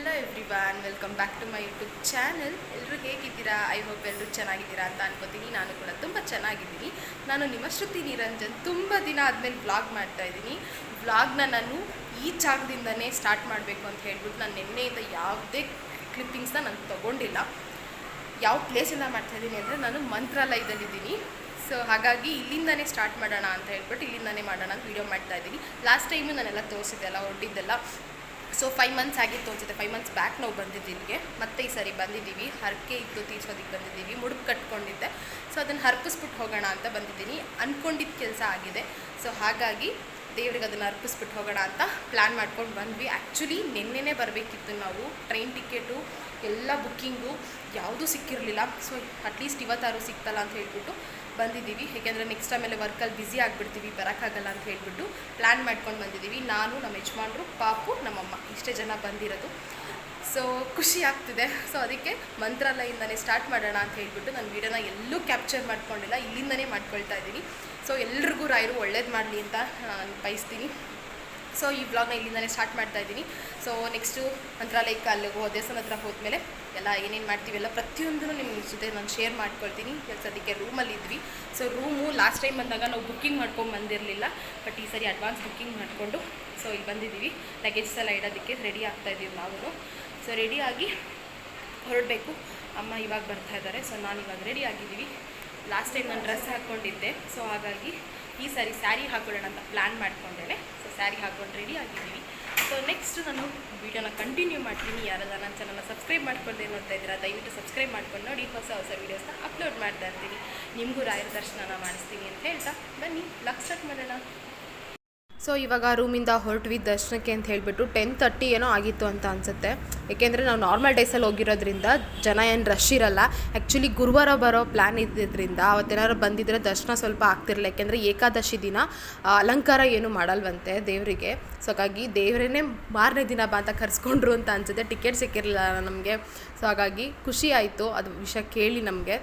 Hello everyone welcome back to my YouTube channel ಎಲ್ಲರೂ ಹೇಗಿದ್ದೀರಾ? I hope ಎಲ್ಲರೂ ಚೆನ್ನಾಗಿದ್ದೀರಾ ಅಂತ ಅನ್ಕೋತೀನಿ. ನಾನು ಕೂಡ ತುಂಬ ಚೆನ್ನಾಗಿದ್ದೀನಿ. ನಾನು ನಿಮ್ಮ ಶ್ರುತಿ ನಿರಂಜನ್. ತುಂಬ ದಿನ ಆದಮೇಲೆ ವ್ಲಾಗ್ ಮಾಡ್ತಾ ಇದ್ದೀನಿ. ವ್ಲಾಗ್ನ ನಾನು ಈ ಜಾಗದಿಂದನೇ ಸ್ಟಾರ್ಟ್ ಮಾಡಬೇಕು ಅಂತ ಹೇಳ್ಬಿಟ್ಟು ನಾನು ನಿನ್ನೆಯಿಂದ ಯಾವುದೇ ಕ್ಲಿಪ್ಪಿಂಗ್ಸ್ನ ನಾನು ತೊಗೊಂಡಿಲ್ಲ. ಯಾವ ಪ್ಲೇಸಿಂದ ಮಾಡ್ತಾಯಿದ್ದೀನಿ ಅಂದರೆ ನಾನು ಮಂತ್ರಾಲಯದಲ್ಲಿದ್ದೀನಿ. ಸೊ ಹಾಗಾಗಿ ಇಲ್ಲಿಂದನೇ ಸ್ಟಾರ್ಟ್ ಮಾಡೋಣ ಅಂತ ಹೇಳ್ಬಿಟ್ಟು ಇಲ್ಲಿಂದನೇ ಮಾಡೋಣ ಅಂತ ವೀಡಿಯೋ ಮಾಡ್ತಾ ಇದ್ದೀನಿ. ಲಾಸ್ಟ್ ಟೈಮು ನಾನೆಲ್ಲ ತೋರಿಸಿದ್ದೆಲ್ಲ ಹೊಡ್ಡಿದ್ದೆಲ್ಲ ಸೊ ಫೈವ್ ಮಂತ್ಸ್ ಆಗಿತ್ತು ಅನ್ಸುತ್ತೆ. ಫೈವ್ ಮಂತ್ಸ್ ಬ್ಯಾಕ್ ನಾವು ಬಂದಿದ್ದು ಇಲ್ಲಿಗೆ. ಮತ್ತೆ ಈ ಸರಿ ಬಂದಿದ್ದೀವಿ. ಹರಕೆ ಇತ್ತು ತೀರ್ಸೋದಕ್ಕೆ ಬಂದಿದ್ದೀವಿ. ಮುಡುಪು ಕಟ್ಕೊಂಡಿದ್ದೆ. ಸೊ ಅದನ್ನು ಹರ್ಪಿಸ್ಬಿಟ್ಟು ಹೋಗೋಣ ಅಂತ ಬಂದಿದ್ದೀನಿ. ಅಂದ್ಕೊಂಡಿದ್ದ ಕೆಲಸ ಆಗಿದೆ. ಸೊ ಹಾಗಾಗಿ ದೇವ್ರಿಗೆ ಅದನ್ನು ಅರ್ಪಿಸ್ಬಿಟ್ಟು ಹೋಗೋಣ ಅಂತ ಪ್ಲ್ಯಾನ್ ಮಾಡ್ಕೊಂಡು ಬಂದ್ವಿ. ಆ್ಯಕ್ಚುಲಿ ನಿನ್ನೆನೇ ಬರಬೇಕಿತ್ತು ನಾವು. ಟ್ರೈನ್ ಟಿಕೆಟು, ಎಲ್ಲ ಬುಕ್ಕಿಂಗು ಯಾವುದೂ ಸಿಕ್ಕಿರಲಿಲ್ಲ. ಸೊ ಅಟ್ಲೀಸ್ಟ್ ಇವತ್ತಾರು ಸಿಕ್ತಲ್ಲ ಅಂತ ಹೇಳ್ಬಿಟ್ಟು ಬಂದಿದ್ದೀವಿ. ಏಕೆಂದರೆ ನೆಕ್ಸ್ಟ್ ಆಮೇಲೆ ವರ್ಕಲ್ಲಿ ಬ್ಯುಸಿ ಆಗಿಬಿಡ್ತೀವಿ, ಬರೋಕ್ಕಾಗಲ್ಲ ಅಂತ ಹೇಳಿಬಿಟ್ಟು ಪ್ಲ್ಯಾನ್ ಮಾಡ್ಕೊಂಡು ಬಂದಿದ್ದೀವಿ. ನಾನು ನಮ್ಮ ಯಜಮಾನ್ರು, ಪಾಪು, ನಮ್ಮಮ್ಮ ಇಷ್ಟೇ ಜನ ಬಂದಿರೋದು. ಸೊ ಖುಷಿ ಆಗ್ತಿದೆ. ಸೊ ಅದಕ್ಕೆ ಮಂತ್ರಾಲಯದಿಂದನೇ ಸ್ಟಾರ್ಟ್ ಮಾಡೋಣ ಅಂತ ಹೇಳಿಬಿಟ್ಟು ನಾನು ವೀಡಿಯೋನ ಎಲ್ಲೂ ಕ್ಯಾಪ್ಚರ್ ಮಾಡ್ಕೊಂಡಿಲ್ಲ. ಇಲ್ಲಿಂದನೇ ಮಾಡ್ಕೊಳ್ತಾ ಇದ್ದೀನಿ. ಸೊ ಎಲ್ರಿಗೂ ರಾಯರು ಒಳ್ಳೇದು ಮಾಡಲಿ ಅಂತ ನಾನು ಬಯಸ್ತೀನಿ. ಸೊ ಈ ಬ್ಲಾಗ್ನ ಇಲ್ಲಿಂದಲೇ ಸ್ಟಾರ್ಟ್ ಮಾಡ್ತಾ ಇದ್ದೀನಿ. ಸೊ ನೆಕ್ಸ್ಟು ಮಂತ್ರಾಲಯಕ್ಕೆ ಅಲ್ಲಿಗೆ ಹೋದ ದೇವಸ್ಥಾನ ಹತ್ರ ಹೋದ್ಮೇಲೆ ಎಲ್ಲ ಏನೇನು ಮಾಡ್ತೀವಿ ಎಲ್ಲ ಪ್ರತಿಯೊಂದನ್ನು ನಿಮ್ಮ ಜೊತೆ ನಾನು ಶೇರ್ ಮಾಡ್ಕೊಳ್ತೀನಿ. ಸದ್ಯಕ್ಕೆ ರೂಮಲ್ಲಿ ಇದ್ವಿ. ಸೊ ರೂಮು ಲಾಸ್ಟ್ ಟೈಮ್ ಬಂದಾಗ ನಾವು ಬುಕ್ಕಿಂಗ್ ಮಾಡ್ಕೊಂಡು ಬಂದಿರಲಿಲ್ಲ. ಬಟ್ ಈ ಸರಿ ಅಡ್ವಾನ್ಸ್ ಬುಕ್ಕಿಂಗ್ ಮಾಡಿಕೊಂಡು ಸೊ ಇಲ್ಲಿ ಬಂದಿದ್ದೀವಿ. ಲಗೇಜ್ ಎಲ್ಲ ಇಡೋದಕ್ಕೆ ರೆಡಿ ಆಗ್ತಾ ಇದ್ದೀವಿ ನಾವು ಸೊ ರೆಡಿಯಾಗಿ ಹೊರಡಬೇಕು. ಅಮ್ಮ ಇವಾಗ ಬರ್ತಾ ಇದ್ದಾರೆ. ಸೊ ನಾನು ಇವಾಗ ರೆಡಿ ಆಗಿದ್ದೀವಿ. ಲಾಸ್ಟ್ ಟೈಮ್ ನಾನು ಡ್ರೆಸ್ ಹಾಕ್ಕೊಂಡಿದ್ದೆ ಸೊ ಹಾಗಾಗಿ ಈ ಸಾರಿ ಸ್ಯಾರಿ ಹಾಕ್ಕೊಳ್ಳೋಣ ಅಂತ ಪ್ಲ್ಯಾನ್ ಮಾಡ್ಕೊಂಡೇನೆ. ಸೊ ಸ್ಯಾರಿ ಹಾಕ್ಕೊಂಡು ರೆಡಿ ಆಗಿದ್ದೀವಿ. ಸೊ ನೆಕ್ಸ್ಟ್ ನಾನು ವೀಡಿಯೋನ ಕಂಟಿನ್ಯೂ ಮಾಡ್ತೀನಿ. ಯಾರಾದ ನನ್ನ ಚಾನಲ್ನ ಸಬ್ಸ್ಕ್ರೈಬ್ ಮಾಡ್ಕೊಂಡೆ ನೋಡ್ತಾ ಇದ್ದೀರಾ, ದಯವಿಟ್ಟು ಸಬ್ಸ್ಕ್ರೈಬ್ ಮಾಡ್ಕೊಂಡು ನೋಡಿ ಹೊಸ ಹೊಸ ವೀಡಿಯೋಸ್ನ ಅಪ್ಲೋಡ್ ಮಾಡ್ತಾ ಇರ್ತೀನಿ. ನಿಮಗೂ ರಾಯರ ದರ್ಶನನ ಮಾಡಿಸ್ತೀನಿ ಅಂತ ಹೇಳ್ತಾ. ಬನ್ನಿ ಬ್ಲಾಗ್ ಸ್ಟಾರ್ಟ್ ಮಾಡೋಣ. ಸೊ ಇವಾಗ ರೂಮಿಂದ ಹೊರಟ್ವಿ ದರ್ಶನಕ್ಕೆ ಅಂತ ಹೇಳಿಬಿಟ್ಟು ಟೆನ್ ತರ್ಟಿ ಏನೋ ಆಗಿತ್ತು ಅಂತ ಅನಿಸುತ್ತೆ. ಏಕೆಂದರೆ ನಾವು ನಾರ್ಮಲ್ ಡೇಸಲ್ಲಿ ಹೋಗಿರೋದ್ರಿಂದ ಜನ ಏನು ರಶ್ ಇರಲ್ಲ. ಆ್ಯಕ್ಚುಲಿ ಗುರುವಾರ ಬರೋ ಪ್ಲ್ಯಾನ್ ಇದ್ದಿದ್ದರಿಂದ ಅವತ್ತೇನಾದ್ರು ಬಂದಿದ್ದರೆ ದರ್ಶನ ಸ್ವಲ್ಪ ಆಗ್ತಿರಲಿಲ್ಲ. ಯಾಕೆಂದರೆ ಏಕಾದಶಿ ದಿನ ಅಲಂಕಾರ ಏನು ಮಾಡಲ್ವಂತೆ ದೇವರಿಗೆ. ಸೊ ಹಾಗಾಗಿ ದೇವರೇನೇ ಮಾರನೇ ದಿನ ಬಾ ಅಂತ ಕರೆಸ್ಕೊಂಡ್ರು ಅಂತ ಅನಿಸುತ್ತೆ. ಟಿಕೆಟ್ ಸಿಕ್ಕಿರಲಿಲ್ಲ ನಮಗೆ. ಸೊ ಹಾಗಾಗಿ ಖುಷಿ ಆಯಿತು. ಅದು ವಿಷಯ ಕೇಳಿ ನಮಗೆ.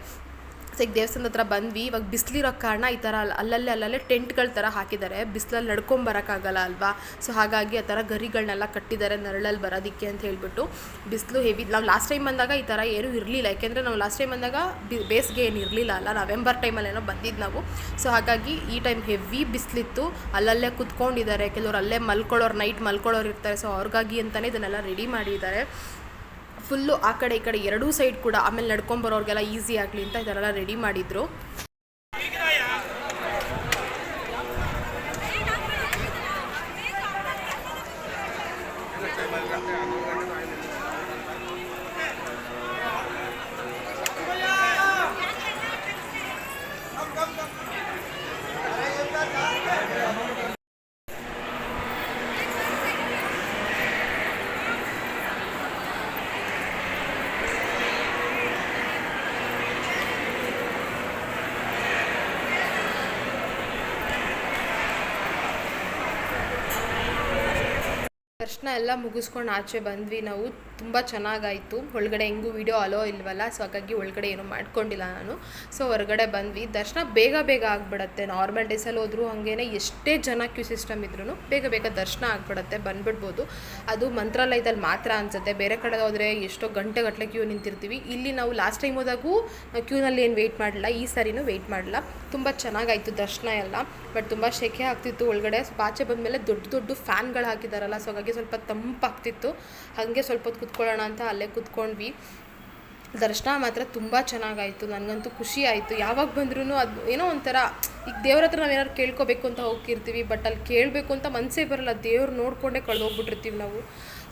ಸೊ ಈಗ ದೇವಸ್ಥಾನದ ಹತ್ರ ಬಂದ್ವಿ, ಇವಾಗ ಬಿಸಿಲಿರೋ ಕಾರಣ ಈ ಥರ ಅಲ್- ಅಲ್ಲಲ್ಲೇ ಅಲ್ಲಲ್ಲೇ ಟೆಂಟ್ಗಳ ಥರ ಹಾಕಿದ್ದಾರೆ. ಬಿಸಿಲಲ್ಲಿ ನಡ್ಕೊಂಬರೋಕ್ಕಾಗಲ್ಲ ಅಲ್ವಾ? ಸೊ ಹಾಗಾಗಿ ಆ ಥರ ಗರಿಗಳನ್ನೆಲ್ಲ ಕಟ್ಟಿದ್ದಾರೆ ನೆರಳಲ್ಲಿ ಬರೋದಕ್ಕೆ ಅಂತ ಹೇಳ್ಬಿಟ್ಟು ಬಿಸಿಲು ಹೆವಿ. ನಾವು ಲಾಸ್ಟ್ ಟೈಮ್ ಬಂದಾಗ ಈ ಥರ ಏನೂ ಇರಲಿಲ್ಲ. ಯಾಕೆಂದರೆ ನಾವು ಲಾಸ್ಟ್ ಟೈಮ್ ಬಂದಾಗ ಬೇಸಿಗೆ ಏನು ಇರಲಿಲ್ಲ ಅಲ್ಲ. ನವೆಂಬರ್ ಟೈಮಲ್ಲೇನೋ ಬಂದಿದ್ದು ನಾವು. ಸೊ ಹಾಗಾಗಿ ಈ ಟೈಮ್ ಹೆವಿ ಬಿಸಿಲಿತ್ತು. ಅಲ್ಲಲ್ಲೇ ಕುತ್ಕೊಂಡಿದ್ದಾರೆ. ಕೆಲವರು ಅಲ್ಲೇ ಮಲ್ಕೊಳ್ಳೋರು ನೈಟ್ ಮಲ್ಕೊಳ್ಳೋರು ಇರ್ತಾರೆ. ಸೊ ಅವ್ರಿಗಾಗಿ ಅಂತಲೇ ಇದನ್ನೆಲ್ಲ ರೆಡಿ ಮಾಡಿದ್ದಾರೆ. ಫುಲ್ಲು ಆ ಕಡೆ ಈ ಕಡೆ ಎರಡೂ ಸೈಡ್ ಕೂಡ ಆಮೇಲೆ ನಡ್ಕೊಂಬರೋರಿಗೆಲ್ಲ ಈಸಿ ಆಗಲಿ ಅಂತ ಇದರೆಲ್ಲ ರೆಡಿ ಮಾಡಿದ್ರು. ದರ್ಶನ ಎಲ್ಲ ಮುಗಿಸ್ಕೊಂಡು ಆಚೆ ಬಂದ್ವಿ ನಾವು. ತುಂಬ ಚೆನ್ನಾಗಾಯಿತು. ಒಳಗಡೆ ಹೆಂಗೂ ವಿಡಿಯೋ ಅಲೋ ಇಲ್ವಲ್ಲ ಸೊ ಹಾಗಾಗಿ ಒಳಗಡೆ ಏನೂ ಮಾಡ್ಕೊಂಡಿಲ್ಲ ನಾನು. ಸೊ ಹೊರಗಡೆ ಬಂದ್ವಿ. ದರ್ಶನ ಬೇಗ ಬೇಗ ಆಗಿಬಿಡತ್ತೆ. ನಾರ್ಮಲ್ ಡೇಸಲ್ಲಿ ಹೋದರೂ ಹಾಗೇನೆ ಎಷ್ಟೇ ಜನ ಕ್ಯೂ ಸಿಸ್ಟಮ್ ಇದ್ರೂ ಬೇಗ ಬೇಗ ದರ್ಶನ ಆಗಿಬಿಡತ್ತೆ, ಬಂದ್ಬಿಡ್ಬೋದು. ಅದು ಮಂತ್ರಾಲಯದಲ್ಲಿ ಮಾತ್ರ ಅನ್ಸುತ್ತೆ. ಬೇರೆ ಕಡೆ ಹೋದರೆ ಎಷ್ಟೋ ಗಂಟೆಗಟ್ಟಲೆ ಕ್ಯೂ ನಿಂತಿರ್ತೀವಿ. ಇಲ್ಲಿ ನಾವು ಲಾಸ್ಟ್ ಟೈಮ್ ಹೋದಾಗೂ ಕ್ಯೂನಲ್ಲಿ ಏನು ವೆಯ್ಟ್ ಮಾಡಲಿಲ್ಲ. ಈ ಸಾರಿನೂ ವೆಯ್ಟ್ ಮಾಡಲ್ಲ ತುಂಬ ಚೆನ್ನಾಗಾಯಿತು ದರ್ಶನ ಎಲ್ಲ. ಬಟ್ ತುಂಬ ಶೆಕೆ ಆಗ್ತಿತ್ತು. ಒಳಗಡೆ ಆಚೆ ಬಂದಮೇಲೆ ದೊಡ್ಡ ದೊಡ್ಡ ಫ್ಯಾನ್ಗಳು ಹಾಕಿದಾರಲ್ಲ ಸೊ ಹಾಗಾಗಿ ಸ್ವಲ್ಪ ತಂಪಾಗ್ತಿತ್ತು. ಹಾಗೆ ಸ್ವಲ್ಪ ಹೊತ್ತು ಕುತ್ಕೊಳ್ಳೋಣ ಅಂತ ಅಲ್ಲೇ ಕೂತ್ಕೊಂಡ್ವಿ. ದರ್ಶನ ಮಾತ್ರ ತುಂಬ ಚೆನ್ನಾಗಾಯಿತು, ನನಗಂತೂ ಖುಷಿ ಆಯಿತು. ಯಾವಾಗ ಬಂದ್ರೂ ಅದು ಏನೋ ಒಂಥರ, ಈಗ ದೇವ್ರ ಹತ್ರ ನಾವು ಏನಾದ್ರು ಕೇಳ್ಕೊಬೇಕು ಅಂತ ಹೋಗ್ತಿರ್ತೀವಿ, ಬಟ್ ಅಲ್ಲಿ ಕೇಳಬೇಕು ಅಂತ ಮನಸ್ಸೇ ಬರಲ್ಲ. ದೇವ್ರು ನೋಡಿಕೊಂಡೇ ಕಳೆದೋಗ್ಬಿಟ್ಟಿರ್ತೀವಿ ನಾವು.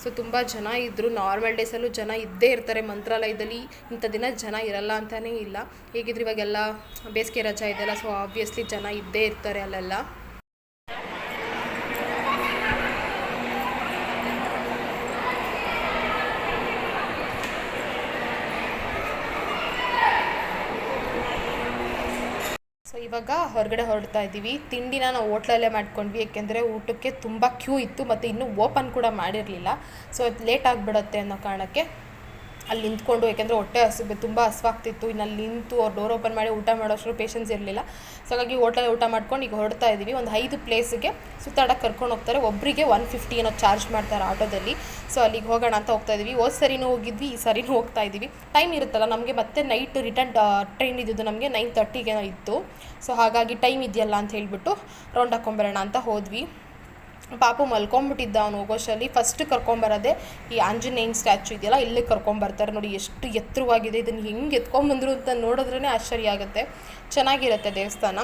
ಸೊ ತುಂಬ ಜನ ಇದ್ದರು ನಾರ್ಮಲ್ ಡೇಸಲ್ಲೂ ಜನ ಇದ್ದೇ ಇರ್ತಾರೆ ಮಂತ್ರಾಲಯದಲ್ಲಿ. ಇಂಥ ದಿನ ಜನ ಇರಲ್ಲ ಅಂತಲೇ ಇಲ್ಲ. ಹೇಗಿದ್ರು ಇವಾಗೆಲ್ಲ ಬೇಸಿಗೆ ರಜಾ ಇದೆಯಲ್ಲ ಸೊ ಆಬ್ವಿಯಸ್ಲಿ ಜನ ಇದ್ದೇ ಇರ್ತಾರೆ ಅಲ್ಲೆಲ್ಲ. ಸೊ ಇವಾಗ ಹೊರಗಡೆ ಹೊರಡ್ತಾ ಇದ್ದೀವಿ. ತಿಂಡಿನ ನಾವು ಹೋಟ್ಲಲ್ಲೇ ಮಾಡ್ಕೊಂಡ್ವಿ. ಏಕೆಂದರೆ ಊಟಕ್ಕೆ ತುಂಬ ಕ್ಯೂ ಇತ್ತು, ಮತ್ತು ಇನ್ನೂ ಓಪನ್ ಕೂಡ ಮಾಡಿರಲಿಲ್ಲ. ಸೊ ಲೇಟ್ ಆಗಿಬಿಡತ್ತೆ ಅನ್ನೋ ಕಾರಣಕ್ಕೆ ಅಲ್ಲಿ ನಿಂತ್ಕೊಂಡು ಯಾಕೆಂದರೆ ಹೊಟ್ಟೆ ಹಸು ತುಂಬ ಹಸುವಾಗ್ತಿತ್ತು. ಇನ್ನು ಅಲ್ಲಿ ನಿಂತು ಅವ್ರು ಡೋರ್ ಓಪನ್ ಮಾಡಿ ಊಟ ಮಾಡೋಷ್ಟು ಪೇಷನ್ಸ್ ಇರಲಿಲ್ಲ. ಸೊ ಹಾಗಾಗಿ ಹೋಟೆಲ್ ಊಟ ಮಾಡ್ಕೊಂಡು ಈಗ ಹೊರಡ್ತಾ ಇದ್ದೀವಿ ಒಂದು ಐದು ಪ್ಲೇಸಿಗೆ ಸುತ್ತಾಡಕ್ಕೆ ಕರ್ಕೊಂಡು ಹೋಗ್ತಾರೆ. ಒಬ್ಬರಿಗೆ ಒನ್ ಫಿಫ್ಟಿ ಏನೋ ಚಾರ್ಜ್ ಮಾಡ್ತಾರೆ ಆಟೋದಲ್ಲಿ. ಸೊ ಅಲ್ಲಿಗೆ ಹೋಗೋಣ ಅಂತ ಹೋಗ್ತಾ ಇದ್ದೀವಿ ಹೋದ ಸರಿನೂ ಹೋಗಿದ್ವಿ, ಈ ಸರಿನೂ ಹೋಗ್ತಾ ಇದ್ದೀವಿ ಟೈಮ್ ಇರುತ್ತಲ್ಲ, ನಮಗೆ ಮತ್ತೆ ನೈಟ್ ರಿಟರ್ನ್ ಟ್ರೈನ್ ಇದ್ದಿದ್ದು ನಮಗೆ ನೈನ್ ತರ್ಟಿಗೆ ಇತ್ತು. ಸೊ ಹಾಗಾಗಿ ಟೈಮ್ ಇದೆಯಲ್ಲ ಅಂತ ಹೇಳ್ಬಿಟ್ಟು ರೌಂಡ್ ಹಾಕೊಂಬರೋಣ ಅಂತ ಹೋದ್ವಿ. ಪಾಪು ಮಲ್ಕೊಂಬಿಟ್ಟಿದ್ದ ಅವನು ಹೋಗೋಷಲ್ಲಿ ಫಸ್ಟ್ ಕರ್ಕೊಂಬರೋದೆ ಈ ಆಂಜನೇಯನ್ ಸ್ಟ್ಯಾಚು ಇದೆಯಲ್ಲ, ಇಲ್ಲಿ ಕರ್ಕೊಂಬರ್ತಾರೆ ನೋಡಿ, ಎಷ್ಟು ಎತ್ತರವಾಗಿದೆ, ಇದನ್ನು ಹೆಂಗೆ ಎತ್ಕೊಂಬಂದ್ರು ಅಂತ ನೋಡಿದ್ರೇ ಆಶ್ಚರ್ಯ ಆಗುತ್ತೆ. ಚೆನ್ನಾಗಿರುತ್ತೆ ದೇವಸ್ಥಾನ.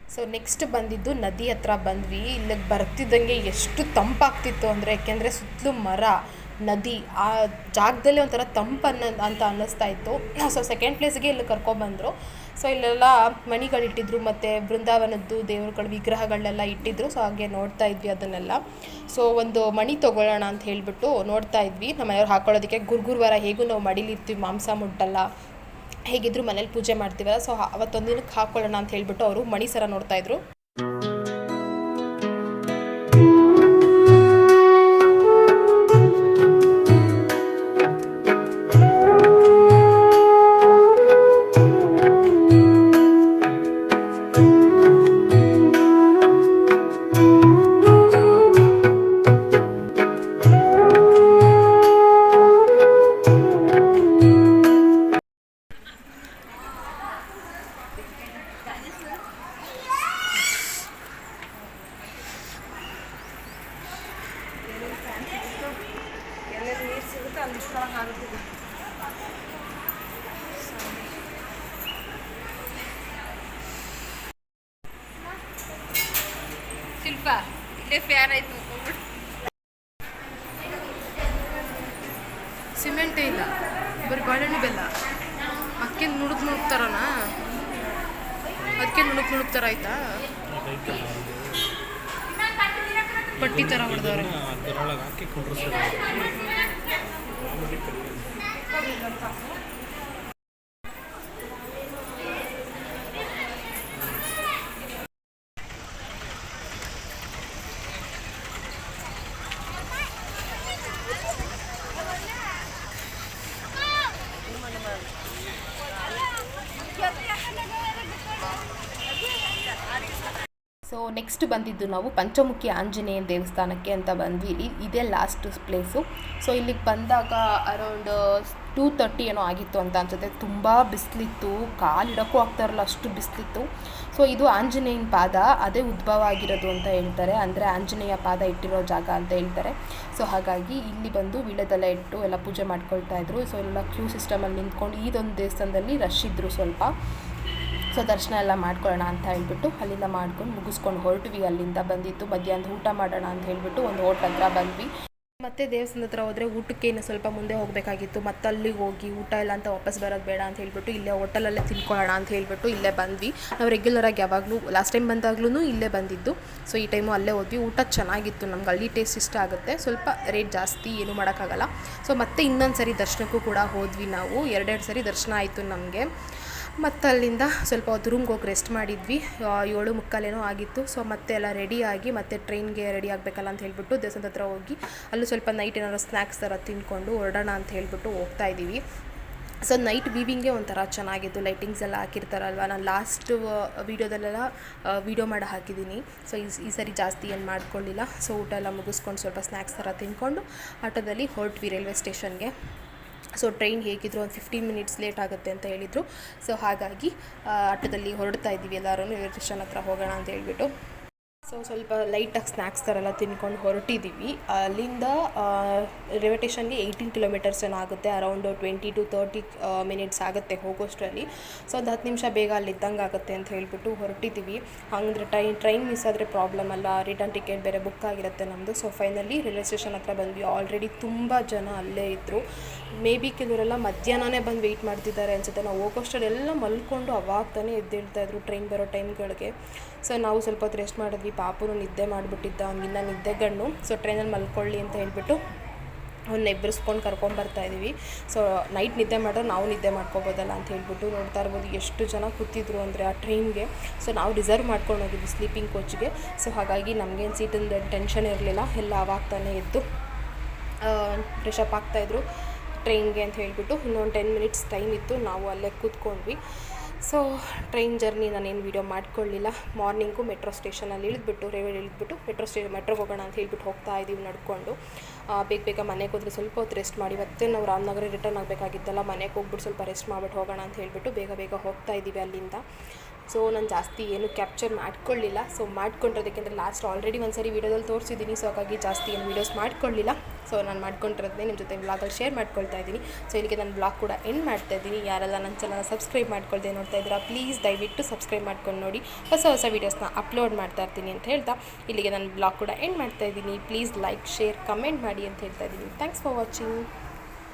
ಸೊ ನೆಕ್ಸ್ಟ್ ಬಂದಿದ್ದು ನದಿ ಹತ್ರ ಬಂದ್ವಿ. ಇಲ್ಲಿಗೆ ಬರ್ತಿದ್ದಂಗೆ ಎಷ್ಟು ತಂಪಾಗ್ತಿತ್ತು ಅಂದರೆ, ಯಾಕೆಂದರೆ ಸುತ್ತಲೂ ಮರ. ನದಿ, ಆ ಜಾಗದಲ್ಲಿ ಒಂಥರ ತಂಪು ಅಂತ ಅನ್ನಿಸ್ತಾ ಇತ್ತು. ಸೊ ಸೆಕೆಂಡ್ ಪ್ಲೇಸ್ಗೆ ಇಲ್ಲಿ ಕರ್ಕೊಬಂದರು ಸೊ ಇಲ್ಲೆಲ್ಲ ಮಣಿಗಳಿಟ್ಟಿದ್ರು ಮತ್ತು ಬೃಂದಾವನದ್ದು ದೇವರುಗಳ ವಿಗ್ರಹಗಳನ್ನೆಲ್ಲ ಇಟ್ಟಿದ್ರು. ಸೊ ಹಾಗೆ ನೋಡ್ತಾ ಇದ್ವಿ ಅದನ್ನೆಲ್ಲ. ಸೊ ಒಂದು ಮಣಿ ತೊಗೊಳ್ಳೋಣ ಅಂತ ಹೇಳಿಬಿಟ್ಟು ನೋಡ್ತಾ ಇದ್ವಿ. ನಮ್ಮ ಮನೆಯವ್ರು ಹಾಕೊಳ್ಳೋದಕ್ಕೆ ಗುರುಗುರುವಾರ ಹೇಗೂ ನಾವು ಮಡಿಲಿರ್ತೀವಿ, ಮಾಂಸ ಮುಟ್ಟಲ್ಲ, ಹೇಗಿದ್ರು ಮನೇಲಿ ಪೂಜೆ ಮಾಡ್ತೀವಲ್ಲ. ಸೊ ಅವತ್ತೊಂದು ದಿನಕ್ಕೆ ಹಾಕೊಳ್ಳೋಣ ಅಂತ ಹೇಳಿಬಿಟ್ಟು ಅವರು ಮಣಿ ಸರ ನೋಡ್ತಾ ಶಿಲ್ಪ ಇಲ್ಲೇ ಫ್ಯಾನ್ ಆಯ್ತು ಸಿಮೆಂಟೇ ಇಲ್ಲ ಬರೀ ಬಾಳೆಹಣ್ಣು ಬೆಲ್ಲ. ಅಕ್ಕಿ ನುಣುಕ್ ನುಣುಕ್ತಾರಣ ಅದಕ್ಕೆ ನುಣುಕ್ ನುಣುಕ್ತಾರ ಆಯ್ತಾ? ಪಟ್ಟಿ ಥರ ಹೊಡೆದವ್ರೆ. ಅದರೊಳಗೆ ಹಾಕಿ ಕುಂಡ್ರಿಸ್ತಾರೆ ಸೊ ನೆಕ್ಸ್ಟ್ ಬಂದಿದ್ದು ನಾವು ಪಂಚಮುಖಿ ಆಂಜನೇಯ ದೇವಸ್ಥಾನಕ್ಕೆ ಅಂತ ಬಂದ್ವಿ. ಇಲ್ಲಿ ಇದೇ ಲಾಸ್ಟ್ ಪ್ಲೇಸು ಸೊ ಇಲ್ಲಿಗೆ ಬಂದಾಗ ಅರೌಂಡ್ ಟೂ ತರ್ಟಿ ಏನೋ ಆಗಿತ್ತು ಅಂತ ಅನ್ಸುತ್ತೆ. ತುಂಬ ಬಿಸಿಲಿತ್ತು. ಕಾಲಿಡೋಕ್ಕೂ ಆಗ್ತಾ ಇರಲ್ಲ, ಅಷ್ಟು ಬಿಸಿಲಿತ್ತು. ಸೊ ಇದು ಆಂಜನೇಯನ ಪಾದ. ಅದೇ ಉದ್ಭವ ಆಗಿರೋದು ಅಂತ ಹೇಳ್ತಾರೆ. ಅಂದರೆ ಆಂಜನೇಯ ಪಾದ ಇಟ್ಟಿರೋ ಜಾಗ ಅಂತ ಹೇಳ್ತಾರೆ. ಸೊ ಹಾಗಾಗಿ ಇಲ್ಲಿ ಬಂದು ವಿಳೆದೆಲ್ಲ ಇಟ್ಟು ಎಲ್ಲ ಪೂಜೆ ಮಾಡ್ಕೊಳ್ತಾ ಇದ್ರು. ಸೊ ಎಲ್ಲ ಕ್ಯೂ ಸಿಸ್ಟಮಲ್ಲಿ ನಿಂತ್ಕೊಂಡು ಇದೊಂದು ದೇವಸ್ಥಾನದಲ್ಲಿ ರಶ್ ಇದ್ದರು ಸ್ವಲ್ಪ. ಸೊ ದರ್ಶನ ಎಲ್ಲ ಮಾಡ್ಕೊಳ್ಳೋಣ ಅಂತ ಹೇಳ್ಬಿಟ್ಟು ಅಲ್ಲಿಂದ ಮಾಡ್ಕೊಂಡು ಮುಗಿಸ್ಕೊಂಡು ಹೊರಟ್ವಿ. ಅಲ್ಲಿಂದ ಬಂದಿತ್ತು ಮಧ್ಯಾಹ್ನ ಊಟ ಮಾಡೋಣ ಅಂತ ಹೇಳ್ಬಿಟ್ಟು ಒಂದು ಹೋಟ್ಲ್ ಹತ್ರ ಬಂದ್ವಿ. ಮತ್ತೆ ದೇವಸ್ಥಾನದ ಹತ್ರ ಹೋದರೆ ಊಟಕ್ಕೆ ಇನ್ನು ಸ್ವಲ್ಪ ಮುಂದೆ ಹೋಗಬೇಕಾಗಿತ್ತು. ಮತ್ತೆ ಅಲ್ಲಿಗೆ ಹೋಗಿ ಊಟ ಇಲ್ಲ ಅಂತ ವಾಪಸ್ ಬರೋದು ಬೇಡ ಅಂತ ಹೇಳ್ಬಿಟ್ಟು ಇಲ್ಲೇ ಹೋಟೆಲಲ್ಲೇ ತಿನ್ಕೊಳ್ಳೋಣ ಅಂತ ಹೇಳ್ಬಿಟ್ಟು ಇಲ್ಲೇ ಬಂದ್ವಿ. ನಾವು ರೆಗ್ಯುಲರಾಗಿ ಯಾವಾಗಲೂ ಲಾಸ್ಟ್ ಟೈಮ್ ಬಂದಾಗ್ಲೂ ಇಲ್ಲೇ ಬಂದಿದ್ದು. ಸೊ ಈ ಟೈಮು ಅಲ್ಲೇ ಹೋದ್ವಿ. ಊಟ ಚೆನ್ನಾಗಿತ್ತು. ನಮ್ಗೆ ಅಲ್ಲಿ ಟೇಸ್ಟ್ ಇಷ್ಟ ಆಗುತ್ತೆ. ಸ್ವಲ್ಪ ರೇಟ್ ಜಾಸ್ತಿ ಏನು ಮಾಡೋಕ್ಕಾಗಲ್ಲ. ಸೊ ಮತ್ತೆ ಇನ್ನೊಂದು ಸರಿ ದರ್ಶನಕ್ಕೂ ಕೂಡ ಹೋದ್ವಿ ನಾವು. ಎರಡೆರಡು ಸರಿ ದರ್ಶನ ಆಯಿತು ನಮಗೆ. ಮತ್ತು ಅಲ್ಲಿಂದ ಸ್ವಲ್ಪ ಹೊತ್ತು ರೂಮ್ಗೆ ಹೋಗಿ ರೆಸ್ಟ್ ಮಾಡಿದ್ವಿ. ಏಳು ಮುಕ್ಕಾಲೇನೋ ಆಗಿತ್ತು. ಸೊ ಮತ್ತೆ ಎಲ್ಲ ರೆಡಿಯಾಗಿ ಮತ್ತೆ ಟ್ರೈನ್ಗೆ ರೆಡಿ ಆಗಬೇಕಲ್ಲ ಅಂತ ಹೇಳಿಬಿಟ್ಟು ದೇವಸ್ಥಾನದ ಹತ್ರ ಹೋಗಿ, ಅಲ್ಲೂ ಸ್ವಲ್ಪ ನೈಟ್ ಏನಾದ್ರು ಸ್ನ್ಯಾಕ್ಸ್ ಥರ ತಿಂದ್ಕೊಂಡು ಹೊರಡೋಣ ಅಂತ ಹೇಳಿಬಿಟ್ಟು ಹೋಗ್ತಾ ಇದ್ದೀವಿ. ಸೊ ನೈಟ್ ವೀವಿಂಗೇ ಒಂಥರ ಚೆನ್ನಾಗಿತ್ತು. ಲೈಟಿಂಗ್ಸ್ ಎಲ್ಲ ಹಾಕಿರ್ತಾರಲ್ವ? ನಾನು ಲಾಸ್ಟ್ ವೀಡಿಯೋದಲ್ಲೆಲ್ಲ ವೀಡಿಯೋ ಮಾಡಿ ಹಾಕಿದ್ದೀನಿ. ಸೊ ಈ ಈ ಸರಿ ಜಾಸ್ತಿ ಏನು ಮಾಡ್ಕೊಳ್ಳಿಲ್ಲ ಸೊ ಊಟ ಎಲ್ಲ ಮುಗಿಸ್ಕೊಂಡು ಸ್ವಲ್ಪ ಸ್ನ್ಯಾಕ್ಸ್ ಥರ ತಿಂದ್ಕೊಂಡು ಆಟೋದಲ್ಲಿ ಹೊರಟ್ವಿ ರೈಲ್ವೆ ಸ್ಟೇಷನ್ಗೆ. ಸೊ ಟ್ರೈನ್ ಹೇಗಿದ್ರು ಒಂದು ಫಿಫ್ಟೀನ್ ಮಿನಿಟ್ಸ್ ಲೇಟ್ ಆಗುತ್ತೆ ಅಂತ ಹೇಳಿದರು. ಸೊ ಹಾಗಾಗಿ ಆಟದಲ್ಲಿ ಹೊರಡ್ತಾ ಇದ್ದೀವಿ ಎಲ್ಲರೂ ರೈಲ್ವೆ ಸ್ಟೇಷನ್ ಹತ್ರ ಹೋಗೋಣ ಅಂತ ಹೇಳ್ಬಿಟ್ಟು. ಸೊ ಸ್ವಲ್ಪ ಲೈಟಾಗಿ ಸ್ನ್ಯಾಕ್ಸ್ ಥರ ಎಲ್ಲ ತಿನ್ಕೊಂಡು ಹೊರಟಿದ್ದೀವಿ. ಅಲ್ಲಿಂದ ರೈಲ್ವೆ ಏಯ್ಟೀನ್ ಕಿಲೋಮೀಟರ್ಸ್ ಏನಾಗುತ್ತೆ around twenty to thirty minutes ಆಗುತ್ತೆ ಹೋಗೋಷ್ಟರಲ್ಲಿ. ಸೊ ಒಂದು ಹತ್ತು ನಿಮಿಷ ಬೇಗ ಅಲ್ಲಿ ಇದ್ದಂಗೆ ಆಗುತ್ತೆ ಅಂತ ಹೇಳ್ಬಿಟ್ಟು ಹೊರಟಿದ್ದೀವಿ. ಹಂಗಂದ್ರೆ ಟ್ರೈನ್ ಟ್ರೈನ್ ಮಿಸ್ ಆದರೆ ಪ್ರಾಬ್ಲಮ್ ಅಲ್ಲ, ರಿಟರ್ನ್ ಟಿಕೆಟ್ ಬೇರೆ ಬುಕ್ ಆಗಿರುತ್ತೆ ನಮ್ಮದು ಸೊ ಫೈನಲಿ ರೈಲ್ವೆ ಸ್ಟೇಷನ್ ಹತ್ರ ಬಂದ್ವಿ. ಆಲ್ರೆಡಿ ತುಂಬ ಜನ ಅಲ್ಲೇ ಇದ್ದರು ಮೇ ಬಿ ಕೆಲವರೆಲ್ಲ ಮಧ್ಯಾಹ್ನನೇ ಬಂದು ವೆಯ್ಟ್ ಮಾಡ್ತಿದ್ದಾರೆ ಅನ್ಸುತ್ತೆ. ನಾವು ಹೋಗೋಷ್ಟರಲ್ಲಿ ಎಲ್ಲ ಮಲ್ಕೊಂಡು ಅವಾಗ ತಾನೇ ಟ್ರೈನ್ ಬರೋ ಟೈಮ್ಗಳಿಗೆ. ಸೊ ನಾವು ಸ್ವಲ್ಪ ಹೊತ್ತು ರೆಸ್ಟ್ ಮಾಡಿದ್ವಿ. ಪಾಪುನು ನಿದ್ದೆ ಮಾಡಿಬಿಟ್ಟಿದ್ದ ಅವ್ನಿಗಿನ್ನ ನಿದ್ದೆ ಗಣ್ಣು ಸೊ ಟ್ರೈನಲ್ಲಿ ಮಲ್ಕೊಳ್ಳಿ ಅಂತ ಹೇಳಿಬಿಟ್ಟು ಅವನ್ನ ಎಬ್ಬರಿಸ್ಕೊಂಡು ಕರ್ಕೊಂಬರ್ತಾ ಇದ್ದೀವಿ ಸೊ ನೈಟ್ ನಿದ್ದೆ ಮಾಡಿದ್ರೆ ನಾವು ನಿದ್ದೆ ಮಾಡ್ಕೋಬೋದಲ್ಲ ಅಂತ ಹೇಳ್ಬಿಟ್ಟು ನೋಡ್ತಾ ಇರ್ಬೋದು ಎಷ್ಟು ಜನ ಕೂತಿದ್ರು ಅಂದರೆ ಆ ಟ್ರೈನ್ಗೆ ಸೊ ನಾವು ರಿಸರ್ವ್ ಮಾಡ್ಕೊಂಡು ಹೋಗಿದ್ವಿ ಸ್ಲೀಪಿಂಗ್ ಕೋಚ್ಗೆ ಸೊ ಹಾಗಾಗಿ ನಮಗೇನು ಸೀಟಿಂದ ಟೆನ್ಷನ್ ಇರಲಿಲ್ಲ. ಎಲ್ಲ ಅವಾಗ್ತಾನೆ ಇದ್ದು ಎದ್ದು ಫ್ರೆಶ್ ಅಪ್ ಆಗ್ತಾಯಿದ್ರು ಟ್ರೈನ್ಗೆ ಅಂತ ಹೇಳಿಬಿಟ್ಟು ಇನ್ನೊಂದು ಟೆನ್ ಮಿನಿಟ್ಸ್ ಟೈಮ್ ಇತ್ತು. ನಾವು ಅಲ್ಲೇ ಕೂತ್ಕೊಂಡ್ವಿ. ಸೊ ಟ್ರೈನ್ ಜರ್ನಿ ನಾನೇನು ವೀಡಿಯೋ ಮಾಡ್ಕೊಳ್ಳಿಲ್ಲ ಮಾರ್ನಿಂಗು ಮೆಟ್ರೋ ಸ್ಟೇಷನಲ್ಲಿ ಇಳಿದ್ಬಿಟ್ಟು ರೈಲ್ವೆ ಇಳಿದ್ಬಿಟ್ಟು ಮೆಟ್ರೋ ಸ್ಟೇ ಮೆಟ್ರೋಗೆ ಹೋಗೋಣ ಅಂತ ಹೇಳ್ಬಿಟ್ಟು ಹೋಗ್ತಾ ಇದ್ದೀವಿ ನಡ್ಕೊಂಡು. ಬೇಗ ಬೇಗ ಮನೆಗೆ ಹೋದ್ರೆ ಸ್ವಲ್ಪ ಹೊತ್ತು ರೆಸ್ಟ್ ಮಾಡಿ. ಮತ್ತೆ ನಾವು ರಾಮನಗರ ರಿಟರ್ನ್ ಆಗಬೇಕಾಗಿತ್ತಲ್ಲ, ಮನೆಗೆ ಹೋಗ್ಬಿಟ್ಟು ಸ್ವಲ್ಪ ರೆಸ್ಟ್ ಮಾಡಿಬಿಟ್ಟು ಹೋಗೋಣ ಅಂತ ಹೇಳ್ಬಿಟ್ಟು ಬೇಗ ಬೇಗ ಹೋಗ್ತಾ ಇದ್ದೀವಿ ಅಲ್ಲಿಂದ. ಸೊ ನಾನು ಜಾಸ್ತಿ ಏನು ಕ್ಯಾಪ್ಚರ್ ಮಾಡ್ಕೊಳ್ಳಿಲ್ಲ. ಸೊ ಮಾಡ್ಕೊಂಡಿರೋದಕ್ಕೆಂದ್ರೆ ಲಾಸ್ಟ್ ಆಲ್ರೆಡಿ ಒಂದು ಸರಿ ವೀಡಿಯೋದಲ್ಲಿ ತೋರಿಸಿದ್ದೀನಿ ಸೊ ಹಾಗಾಗಿ ಜಾಸ್ತಿ ಏನು ವೀಡಿಯೋಸ್ ಮಾಡ್ಕೊಳ್ಳಿಲ್ಲ. ಸೊ ನಾನು ಮಾಡ್ಕೊಂಡಿರೋದನ್ನೇ ನಿಮ್ಮ ಜೊತೆ ವ್ಲಾಗಲ್ಲಿ ಶೇರ್ ಮಾಡ್ಕೊಳ್ತಾ ಇದ್ದೀನಿ. ಸೊ ಇಲ್ಲಿಗೆ ನಾನು ಬ್ಲಾಗ್ ಕೂಡ ಎಂಡ್ ಮಾಡ್ತಾ ಇದ್ದೀನಿ. ಯಾರೆಲ್ಲ ನನ್ನ ಚಾನಲ್ ಸಬ್ಸ್ಕ್ರೈಬ್ ಮಾಡ್ಕೊಳ್ದೆ ನೋಡ್ತಾ ಇದ್ದೀರಾ ಪ್ಲೀಸ್ ದಯವಿಟ್ಟು ಸಬ್ಸ್ಕ್ರೈಬ್ ಮಾಡ್ಕೊಂಡು ನೋಡಿ. ಹೊಸ ಹೊಸ ವೀಡಿಯೋಸ್ನ ಅಪ್ಲೋಡ್ ಮಾಡ್ತಾ ಇರ್ತೀನಿ ಅಂತ ಹೇಳ್ತಾ, ಇಲ್ಲಿಗೆ ನಾನು ಬ್ಲಾಗ್ ಕೂಡ ಎಂಡ್ ಮಾಡ್ತಾ ಇದ್ದೀನಿ. ಪ್ಲೀಸ್ ಲೈಕ್ ಶೇರ್ ಕಮೆಂಟ್ ಮಾಡಿ ಅಂತ ಹೇಳ್ತಾ ಇದ್ದೀನಿ. Thanks for watching